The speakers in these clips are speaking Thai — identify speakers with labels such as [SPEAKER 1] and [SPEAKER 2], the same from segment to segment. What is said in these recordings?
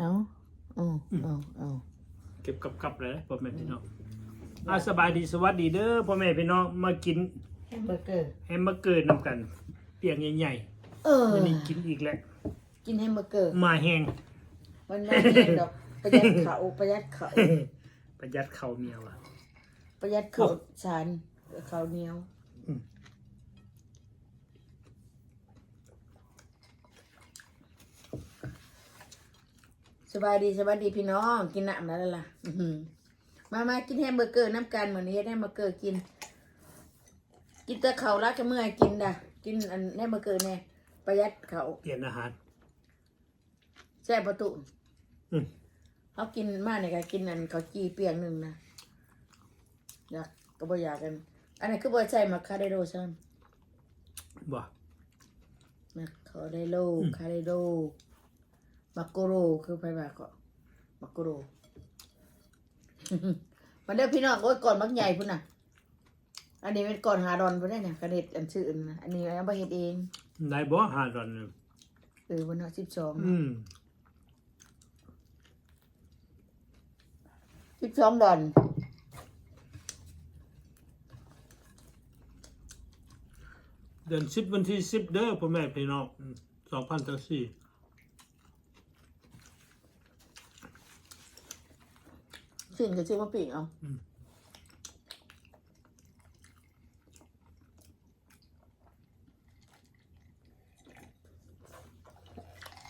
[SPEAKER 1] เอาเอาเอาเอา
[SPEAKER 2] เก็บกับกับเลยพ่อแม่พี่น้องอาสบายดีสวัสดีเด้อพ่อแม่พี่น้องมากิน
[SPEAKER 1] แฮมเบอร์เกอร์
[SPEAKER 2] แฮมเบอร์เกอร์นำกัน เปียงใหญ่
[SPEAKER 1] เออ
[SPEAKER 2] ๆวันนี้กินอีกแล้ว
[SPEAKER 1] กินแฮมเบอร์เกอร์
[SPEAKER 2] มาแห้ง
[SPEAKER 1] มันไม่เห็นดอกประหยัดเขาประหยัดเขา
[SPEAKER 2] ประหยัดข้าวเหนียวอะ
[SPEAKER 1] ประหยัดเขาชานเขาวเหนียว สบายดีสบายดีพี่น้อง กินน้ำแล้วล่ะอื้อหือมามากินแฮมเบอร์เกอร์น้ำกันเหมือนนี้แฮมเบอร์เกอร์กิน กินแต่เขาวรักจะเมื่อยกินด่ะกินอันแฮมเบอร์เกอร์แน่ประหยัดเขา
[SPEAKER 2] เปลี่ยนอาหาร
[SPEAKER 1] แซ่บประตู
[SPEAKER 2] อืม
[SPEAKER 1] เขากินมากเนี่ยก็กินอันเขาวจีเปียงหนึ่งนะอยากก็บ่อยากกัน อันนี้นคือบ่ใส่มาคาเดโดใช่ไหม
[SPEAKER 2] บ่
[SPEAKER 1] มาคาเดโด
[SPEAKER 2] อืม
[SPEAKER 1] คาเดโด มักโกโรคือไปแบบก็มักโกโรมันเด้อพี่น้องโอ้ยก่อนมักใหญ่พุ่นน่ะ อันนี้เป็นก่อนหาดอนพุ่นได้เนี่ยกระเด็ดอันชื่ออันนะอันนี้เอาไปเฮ็ดเอง
[SPEAKER 2] ได้บ่หาดอนเนี่ย
[SPEAKER 1] เออวันที่สิบสอง
[SPEAKER 2] อืม
[SPEAKER 1] สิบสองดอน
[SPEAKER 2] เดือน10วันที่10เด้อพ่อแม่พี่น้อง2024
[SPEAKER 1] สิ่ งก็ชื่อมาปีกเอา
[SPEAKER 2] อืม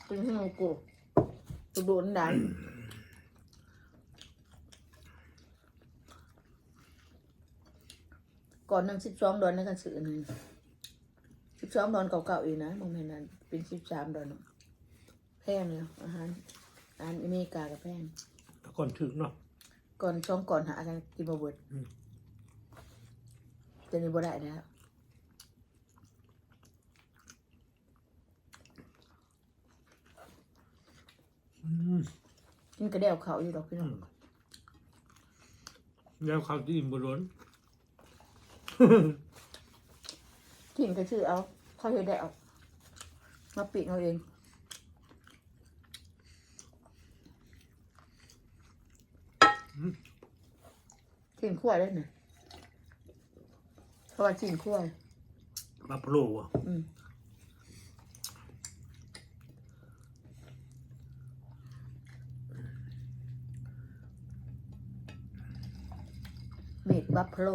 [SPEAKER 1] เป็นที่มันกูตัวโดนดันก่อนนั่งสิบสองดอนในกันสื่อหนึ่งสิบสองดอนเก่าๆอีกนะมองเห็นนั้นเป็นสิบสามดอนแพงเลยอาหารอาหารอเมริกากับแพง
[SPEAKER 2] ต่ก่อนถึงเนาะ
[SPEAKER 1] ก่อนช่องก่อนหากันกินบะเบิด
[SPEAKER 2] อืม
[SPEAKER 1] จะนี่บ่ได้แล้ว
[SPEAKER 2] อืม
[SPEAKER 1] กินกระเดี่ยวเขาอยู่ดอกพี่น้อง
[SPEAKER 2] แล้วข้าวที่อิ่มบ่ล้น
[SPEAKER 1] กินก็ชื่อเอาเขาเฮ็ดได้เอามาปีกเอาเอง กินขั้วได้เนี่ยเพราะว่ากินขั้ว
[SPEAKER 2] บัฟโลอะ
[SPEAKER 1] อืมเมดบัฟฟาโล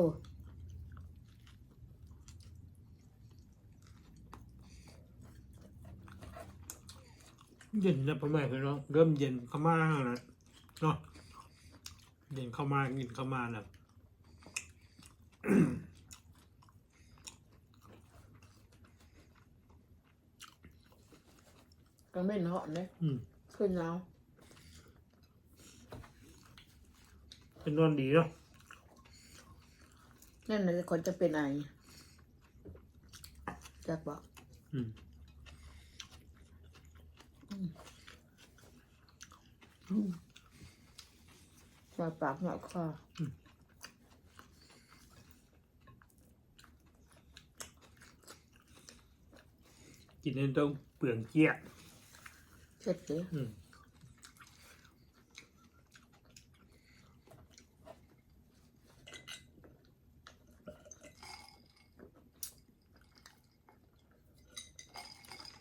[SPEAKER 2] เย็นแล้วพ่อแม่พี่น้องเริ่มเย็นเข้ามาแล้วนะเนาะ เย็นเข้ามาเย็นเข้ามาแล้ว
[SPEAKER 1] ก็ไม่เหาะเลย
[SPEAKER 2] อืม
[SPEAKER 1] ขึ้นแล้ว
[SPEAKER 2] เป็นนอนดีเนาะ
[SPEAKER 1] นั่นน่ะคนจะเป็นไอจักบอก
[SPEAKER 2] อืม
[SPEAKER 1] หน่อยปากหน่อยคอ
[SPEAKER 2] กินในต้องเปลืองเกี้ย
[SPEAKER 1] เช็ดสิ
[SPEAKER 2] อืม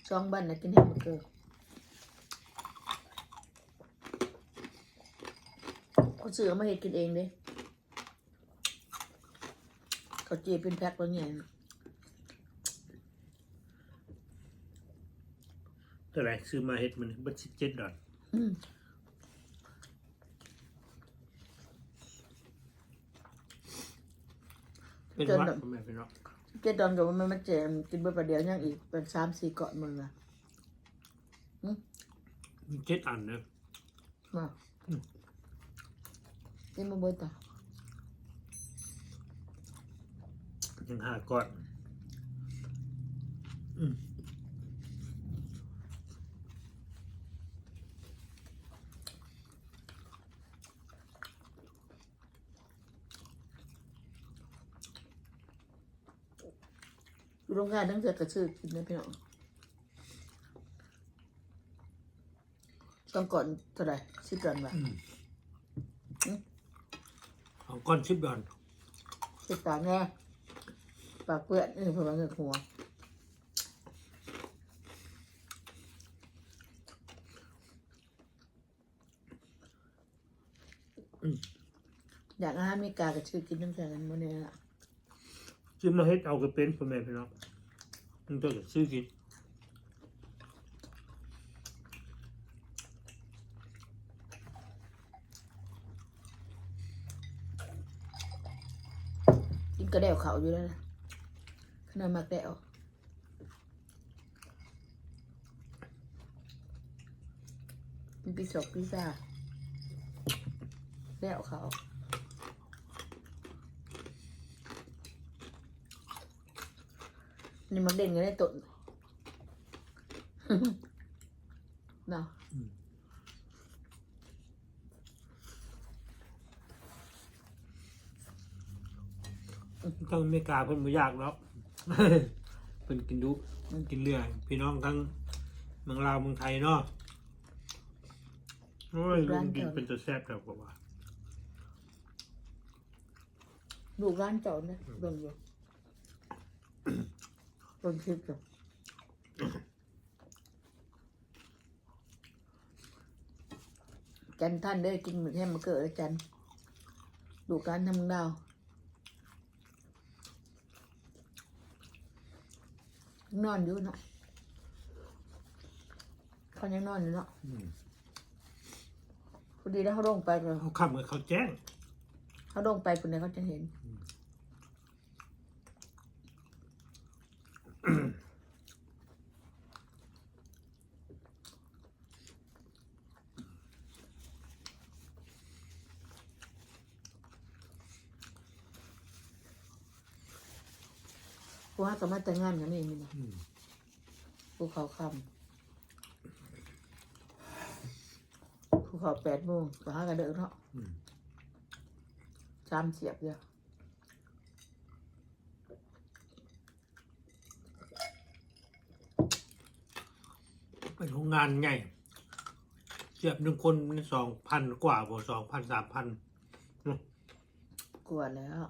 [SPEAKER 1] ช่องบ้านนะกินให้หมดเกินเขา ซื้อเอามาเห็ดกินเองเด้เขาจีบเป็นแพ็คตัวใหญ่
[SPEAKER 2] เท่าไหร่ซื้อมาเฮ็ดมันบัดสิบเจ็ดดอล
[SPEAKER 1] อืม
[SPEAKER 2] เป็นวัดพ่อแม่พี่น้อง
[SPEAKER 1] เจ็ดดอนกับมันมันแจมกินเบอร์ประเดี๋ยวยังอีกเป็นสามสี่เกาะมึงละ
[SPEAKER 2] มีเจ็ดอันเนอะ
[SPEAKER 1] มา
[SPEAKER 2] อืม
[SPEAKER 1] กินมาเบอร์ต่อ
[SPEAKER 2] ยังหาก่อนอืม
[SPEAKER 1] อยู่โรงงานตั้งแต่กระชื่อกินนะพี่น้องต้องก่อนเท่าไหร่สิบดอนวะ
[SPEAKER 2] อืมของก้อนชิบดอน
[SPEAKER 1] สิบปากแน่ปากเปื้อนเออเพื่อนเงินหัวอยากอาหารอเมริกาก็ชื่อกินน้ำแข็งกันมื้อนี้ล่ะ
[SPEAKER 2] ซื้อมาเฮ็ดเอาก็เป็นพ่อแม่พี่น้องมันก็จะซื้อกิน
[SPEAKER 1] กระเดวเขาอยู่แล้วนะขนาดมากแล้วกินพิซซ่าพิซซ่าแล้วเขานี่มันเด่นกันได้ตุ่น เนาะ
[SPEAKER 2] ทั้งอเมริกาเพิ่นบ่อยากแล้วเพิ่นกินดุมันกินเรื่อยพี่น้องทั้งเมืองลาวเมืองไทยเนาะโอ้ยลุงกินเป็นจะแซ่บแล้วกว่า
[SPEAKER 1] ลูกร้านเจ้าเนี่ยเบิ่งอยู่เบิ่งคลิปอยู่จันท่านได้กินเหมือนแค่มาเกิดแล้วจันลูกร้านทำมึงดาว นอนอยู่เนาะเขายังนอนอยู่เนาะ
[SPEAKER 2] อืม
[SPEAKER 1] พอดีแล้วเขาลงไปเลย
[SPEAKER 2] เขาคำกับเขาแจ้ง
[SPEAKER 1] เขาลงไปคนเดียวเขาจะเห็น กูว่าก็มาแต่งงานกันนี่มีนะ
[SPEAKER 2] อืม
[SPEAKER 1] กูเขาคำกูเขาแปดโมงก็หากันเดินเนาะ
[SPEAKER 2] อืม
[SPEAKER 1] สามเสียบเดียว
[SPEAKER 2] เป็นโรงงานใหญ่เสียบหนึ่งคนสองพันกว่าบ่สองพันสามพัน
[SPEAKER 1] กลัวแล้ว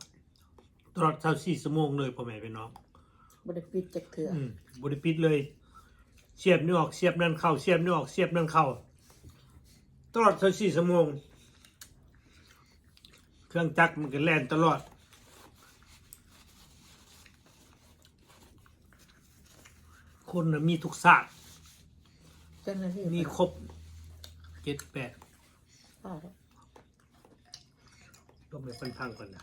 [SPEAKER 2] ตลอดเท่าสี่ชั่วโมงเลยพ่อแม่พี่น้อง
[SPEAKER 1] บไดปิดจักเถื่อ
[SPEAKER 2] อืมบริปิดเลยเสียบนี่ออกเสียบนั่นเข้าเสียบนี่ออกเสียบนั่นเข้าตลอดทั้งสี่ชั่วโมง เครื่องจักรมันก็แล่นตลอด คนน่ะมีทุกศาสตร์
[SPEAKER 1] เจ้าหน้าที่
[SPEAKER 2] มีครบเจ็ดแปด
[SPEAKER 1] อ้าว
[SPEAKER 2] ต้องไปฟันพังก่อนนะ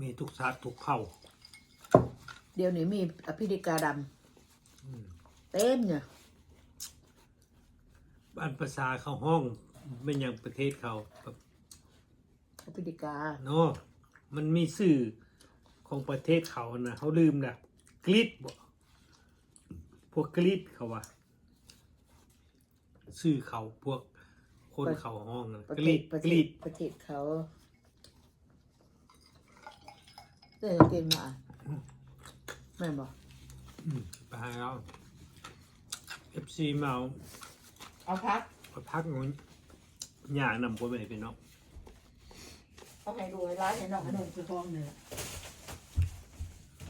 [SPEAKER 2] มีทุกศาสตร์ทุกเผ่า
[SPEAKER 1] เดี๋ยวนี้มีอภิธิกาด
[SPEAKER 2] อืมำ
[SPEAKER 1] เต็มเนี่ย
[SPEAKER 2] บ้านภาษาเขาห้องเป็นอย่างประเทศเขาแบบ
[SPEAKER 1] อภิธิกา
[SPEAKER 2] เนาะมันมีสื่อของประเทศเขานะเขาลืมนะกรีดบ่พวกกรีดเขาว่าสื่อเขาพวกคนเขาห้องนะ
[SPEAKER 1] ประ
[SPEAKER 2] ก
[SPEAKER 1] เท
[SPEAKER 2] รี
[SPEAKER 1] ศ
[SPEAKER 2] ด
[SPEAKER 1] ประ
[SPEAKER 2] ก
[SPEAKER 1] เท
[SPEAKER 2] รี
[SPEAKER 1] ศ
[SPEAKER 2] ด
[SPEAKER 1] ประเทศเขา เด้อเก่งมาแม่นบอก
[SPEAKER 2] อืมไปหาเราเอฟซีเมา
[SPEAKER 1] เอาพัก
[SPEAKER 2] ไปพักงนหย่านำพวกไปเป็นเนาะ
[SPEAKER 1] เอาให้ดูให้ร้านเห็นดอกขนมคือฟองเนี่ย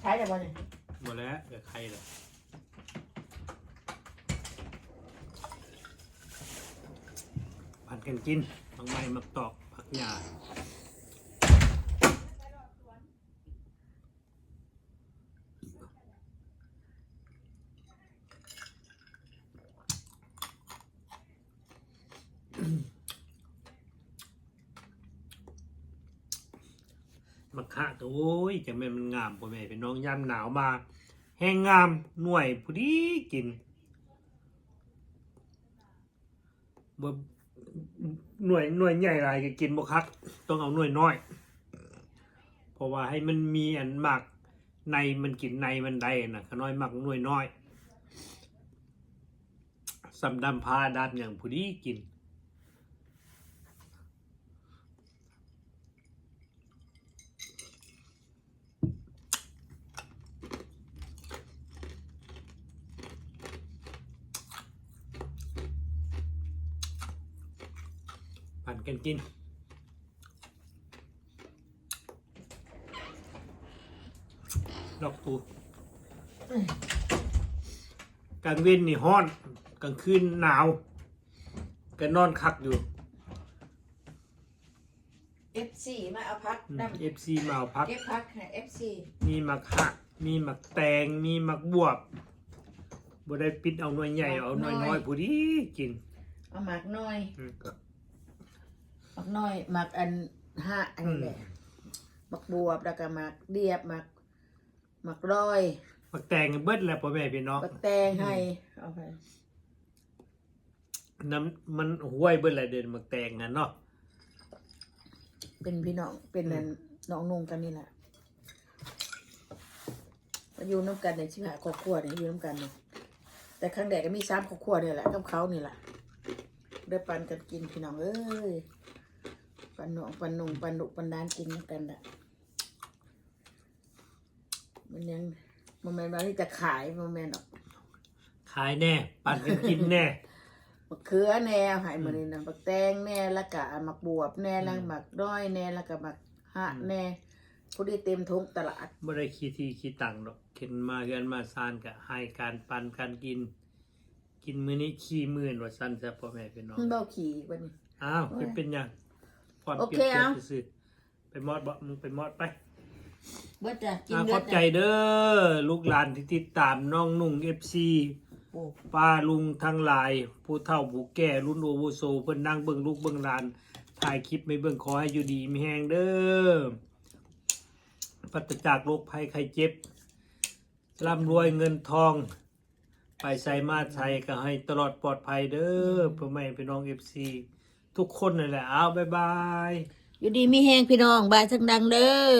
[SPEAKER 1] ใช้แต่วันนี้
[SPEAKER 2] หมดแล้วเดี๋ยวใครล่ะผัดกันกินบางไม้มักตอกผักหญ้า มะขะตัวโอ้ยจะแม่มันงามพ่อแม่เป็นน้องยามหนาวมา แห้งงามหน่วยผู้ดีกินบ่หน่วยหน่วยใหญ่หลายก็กินบ่คักต้องเอาหน่วยน้อย เพราะว่าให้มันมีอันมากในมันกินในมันได้น่ะขน้อยมักหน่วยน้อยสำดำพาดามอย่างผู้ดีกิน กันกิน ดอกตูกลางเว้นนี่ฮ้อน กลางคืนหนาวก็นอนคักอยู่
[SPEAKER 1] เอฟซีมาเอาพักน้
[SPEAKER 2] เอฟซีมาเอาพักำ
[SPEAKER 1] เก็บพักให้เอฟซี
[SPEAKER 2] มีหมักหัก มีหมักแตง มีหมักบวบบ่ได้ปิดเอาหน่วยใหญ่ เอาหน่วยน้อยผู้ดีกิน
[SPEAKER 1] เอาหมักน้อย
[SPEAKER 2] อืมก็
[SPEAKER 1] ห มักน้อยหมักอันห้าอันนี้แหละหมักบวบแล้วก็หมักเดียบหมักหมักร้อย
[SPEAKER 2] หมักแตงเบิดแล้วพ่อแม่พี่น้อง
[SPEAKER 1] หมักแตงให้เอาไป
[SPEAKER 2] น้ำมันห้วยเบิดแล้วเดินหมักแตงนั่นเนาะ
[SPEAKER 1] เป็นพี่น้องเป็นนั่นน้องนุ่งกันนี่แหละมาอยู่น้ำกันในชิบหายครอบครัวเนี่ยอยู่น้ำกันเนี่ยแต่ครั้งแรกก็มีสามครอบครัวเนี่ยแหละกับเขานี่แหละได้ปันกันกินพี่น้องเอ้ย ปันหนองปันนุ่งปันดุปันดานกินน้ำกันแหละมันยังโมเมนต์ว่าที่จะขายโมเมนต์หรอก
[SPEAKER 2] ขายแน่ ปั่นกันกินแน่
[SPEAKER 1] มะเขือแน่หายมาเลยนะมักแตงแน่แล้วก็หมักบวบแน่แล้วหมักด้อยแน่แล้วก็หมักหะแน่พอดีเต็มทงตลาด
[SPEAKER 2] บ่ได้ขี้ที่ขี้ตังดอกเข็นมาเฮือนมาซานก็ให้การปันการกิน กินมื้อนี้ขี้มื่นว่าซั่นซะพ่อแม่พี่น้อง
[SPEAKER 1] มันเบาขี่อีกวันนี้
[SPEAKER 2] อ้าวเป็นเป็นหยัง พร
[SPEAKER 1] โอ
[SPEAKER 2] เปรี
[SPEAKER 1] เค
[SPEAKER 2] ยบเทีย
[SPEAKER 1] เอา
[SPEAKER 2] บซื่อๆไปมอดบ่มึงไปมอดไป
[SPEAKER 1] เบิดจ้ะกิน
[SPEAKER 2] อ่า
[SPEAKER 1] เบิ
[SPEAKER 2] ขอ
[SPEAKER 1] ด
[SPEAKER 2] บใจ
[SPEAKER 1] จ้ะ
[SPEAKER 2] เด้อลูกหลานที่ติดตามน้องนุ่ง FC
[SPEAKER 1] โอ้
[SPEAKER 2] ป้าลุงทั้งหลาย ผู้เฒ่าผู้แก่รุ่นโอโวโซเพิ่นนั่งเบิ่งลูกเบิ่งหลานถ่ายคลิปไม่เบิ่งขอให้อยู่ดีมีแฮงเด้อปัตจากโรคภัยไข้เจ็บร่ำรวยเงินทอง ไปใส่มาใส่ก็ให้ตลอดปลอดภัยเด้อพ่อแม่พี่น้อง FC ทุกคนนั่แหละอ้าวบ๊ายบาย
[SPEAKER 1] อยู่ดีมีแห้งพี่น้องบายสังดังเด้อ